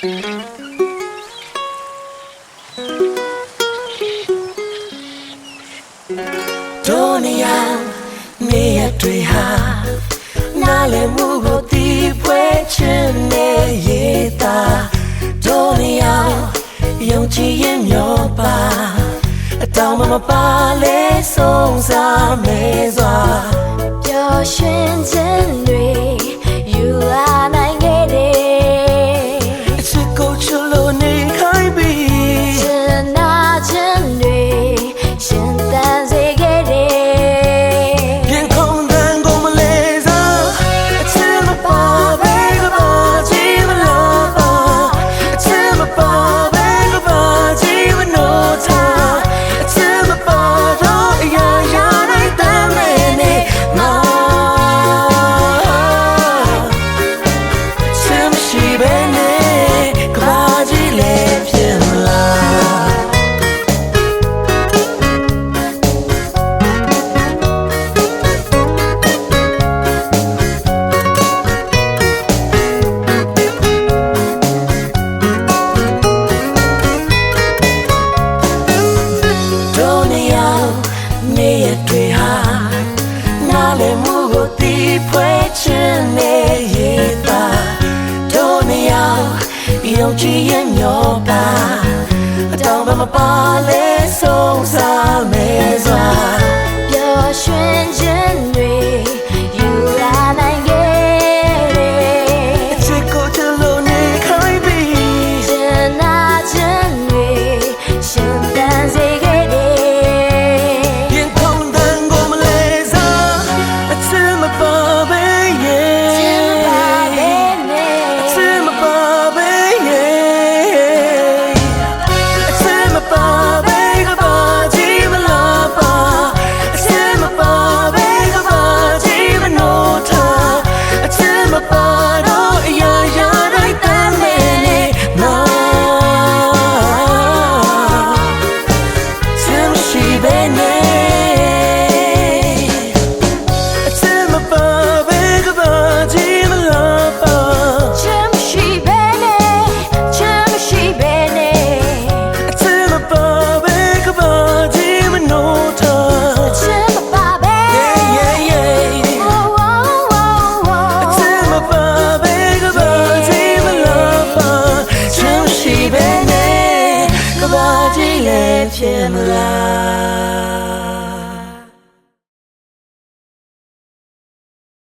တို့နေရနေရတွေဟာနားလည်မှုကိုတီးဖွဲချင်နေရတာတို့နေရယုံကြည်ရင်မျောပါအတောင်မမပါလဲဆုံးစားမဲစွာပျော်ရွှင်ခြင်းတွေ နားလည်မှုကိုတီးဖွဲချင်နေရတာတို့နေရောက်ယုံကြည်ရင်မျောပါအတောင်မပါလဲဆုံးစားမဲစွာ him alive.